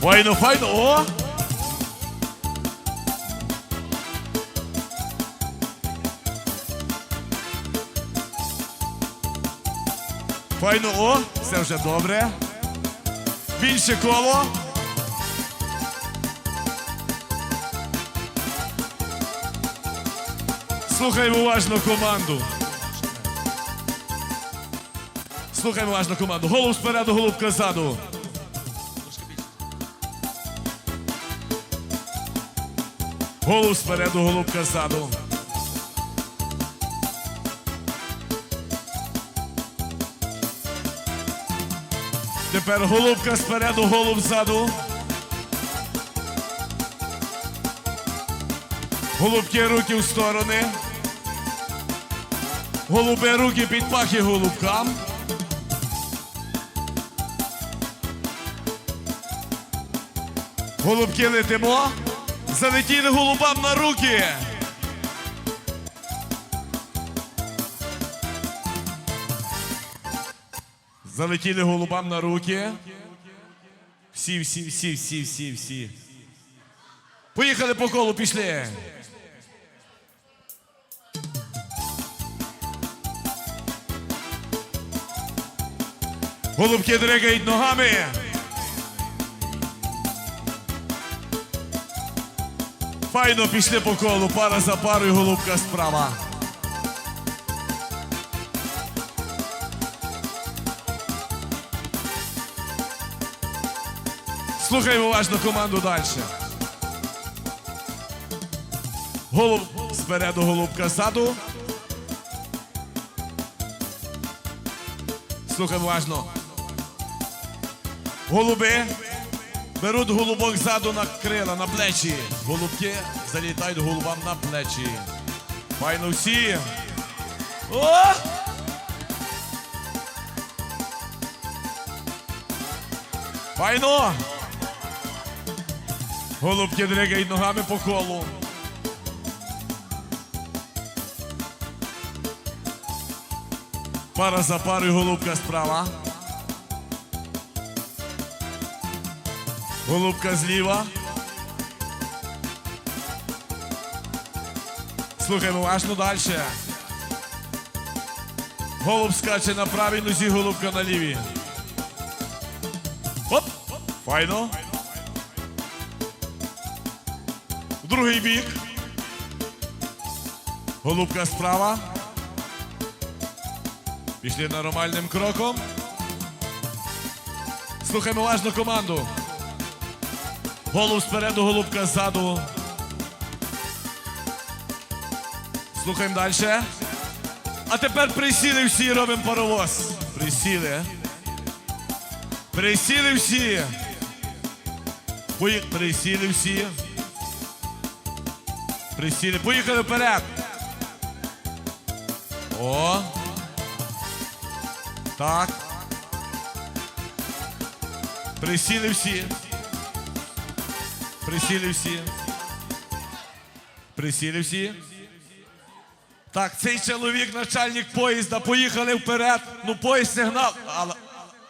Файно, файно, о! Файно, о, все вже добре. Більше коло. Слухаємо уважно команду. Слухаємо уважно команду. Голуб спереду, голубка ззаду. Голуб спереду, голубка ззаду. Тепер голубка спереду, голуб ззаду. Голубки руки в сторони. Голуби руки під пахи голубкам. Голубки летимо. Залетіли голубам на руки. Залетіли голубам на руки. Всі, всі, всі, всі, всі, всі. Поїхали по колу, пішли. Голубки дригають ногами. Файно пішли по колу, пара за парою, голубка справа. Слухаємо уважно команду далі. Голуб спереду, голубка ззаду. Слухаємо уважно. Голуби беруть голубок ззаду на крила, на плечі. Голубки залітають голубам на плечі. Файно всі. О! Файно! Голубки дригають ногами по колу. Пара за парою, голубка справа. Голубка зліва. Слухаємо уважно далі. Голуб скаче на правій нозі, голубка на лівій. Оп! Файно. Другий бік. Голубка справа. Пішли нормальним кроком. Слухаємо уважно команду. Голуб спереду, голубка ззаду. Слухаємо далі. А тепер присіли всі і робимо паровоз. Присіли. Присіли всі. Присіли всі. Присіли. Поїхали вперед. О. Так. Присіли всі. Присіли всі. Присіли всі. Так, цей чоловік, начальник поїзда, поїхали вперед. Ну, поїзд не гнав. Алла,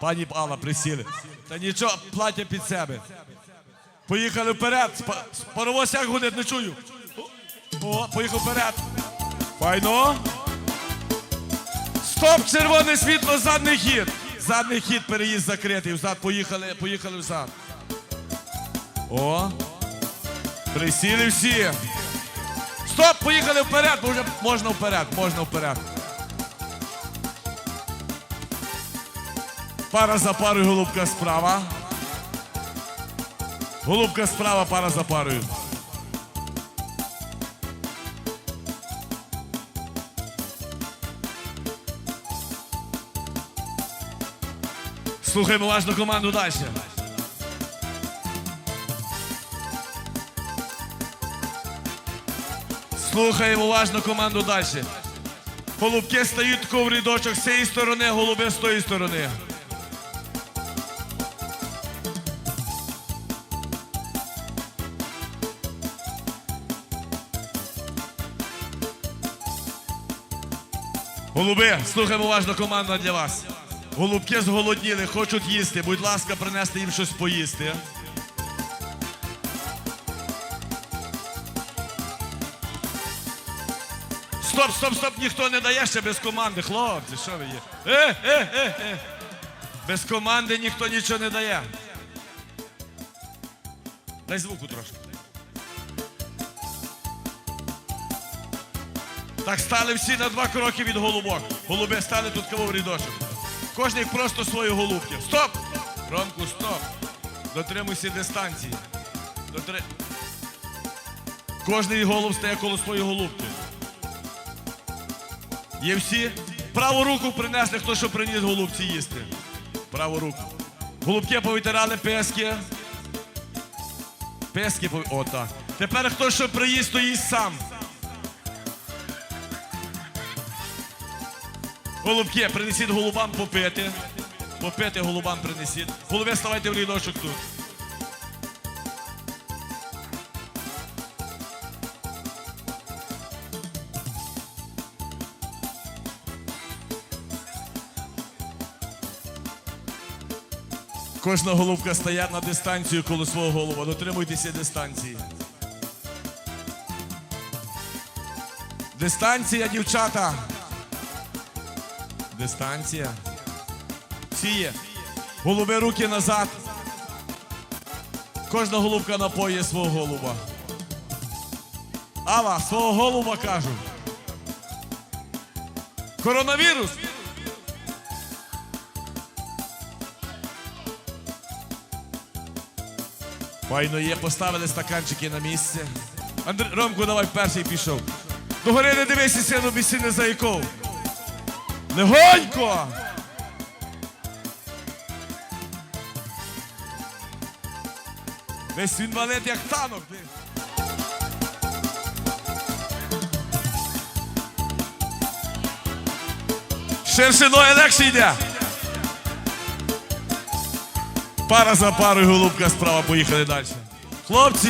пані Алла, присіли. Та нічого, плаття під себе. Поїхали вперед. Паровоз як гудить, не чую. О, поїхав вперед. Файно. Стоп, червоне світло, задний хід. Задний хід, переїзд закритий. Взад поїхали, поїхали взад. О. Присіли всі. Стоп, поїхали вперед, вже можна вперед, можна вперед. Пара за парою, голубка справа. Голубка справа, пара за парою. Слухаємо уважно команду далі. Слухаємо уважно команду далі. Голубки стають тако в рядочок з цієї сторони, голуби з тої сторони. Голуби, слухаємо уважно команда для вас. Голубки зголодніли, хочуть їсти. Будь ласка, принести їм щось поїсти. Стоп, стоп, стоп, ніхто не дає ще без команди. Хлопці, що ви є? Е, е, е, е. Без команди ніхто нічого не дає. Дай звуку трошки. Так стали всі на два кроки від голубок. Голуби стали тут кого в рядочок. Кожний просто свої голубки. Стоп! Ромку, стоп! Дотримуйся дистанції. Дотри... Кожний голуб стає коло своєї голубки. Є всі? Праву руку принесли, хто що приніс голубці їсти. Праву руку. Голубки повитирали пески. Пески пов... О, так. Тепер хто що приїсть, то їсть сам. Голубки, принесіть голубам попити. Попити голубам принесіть. Голуби, ставайте в рядочок тут. Кожна голубка стає на дистанцію коло свого голуба. Дотримуйтеся дистанції. Дистанція, дівчата. Дистанція. Сіє. Голуби руки назад. Кожна голубка напоює свого голуба. Алла, свого голуба кажу. Коронавірус. Файно є, поставили стаканчики на місце. Андр... Ромку, давай перший пішов. Догори не дивися, сину, бісі не заяков. Легонько! Весь він валить, як танок. ти. Шершиною легше йде. Пара за парою, голубка справа, поїхали далі. Хлопці,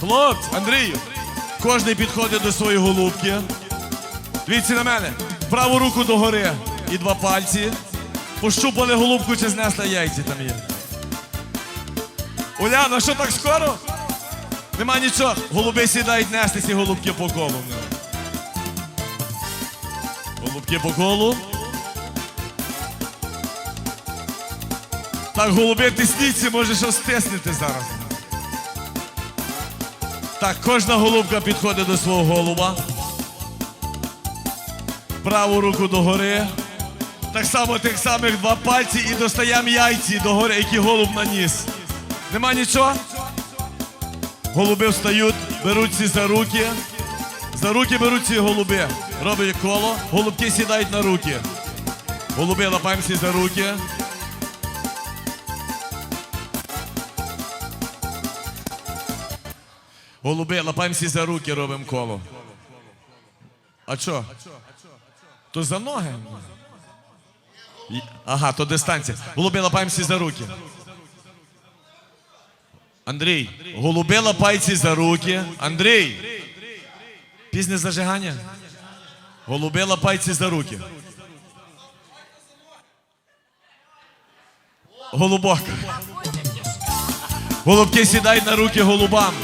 хлопці, Андрію, кожен підходить до своєї голубки. Дивіться на мене. Праву руку догори і два пальці. Пощупали голубку чи знесли яйця там є. Уляна, що так скоро? Нема нічого. Голуби сідають нести ці голубки по колу. Голубки по колу. Так, голуби, тисніться, може що стиснете зараз. Так, кожна голубка підходить до свого голуба. Праву руку догори. Так само тих самих два пальці і достаємо яйці догори, які голуб наніс. Нема нічого? Голуби встають, беруться за руки. За руки беруть ці голуби. Роблять коло, голубки сідають на руки. Голуби лапаємося за руки. Голуби, лапаємося за руки, робимо коло. А що? То за ноги. Ага, то дистанція. Голуби лапаємося за руки. Андрій, голуби лапаються за руки. Андрій. Пізне зажигання. Голуби лапаються за руки. Голубок. Голубки сідають на руки голубам.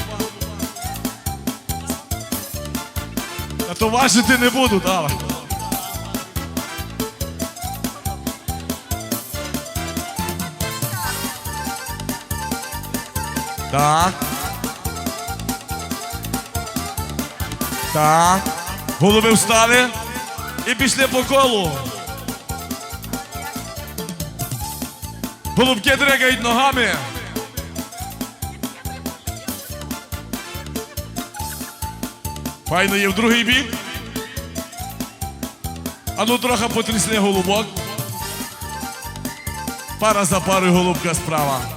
А то важити не буду, давай. Так. Так. Голуби встали і пішли по колу. Голубки дригають ногами. Файно є в другий бік. А ну трохи потрісне голубок. Пара за парою голубка справа.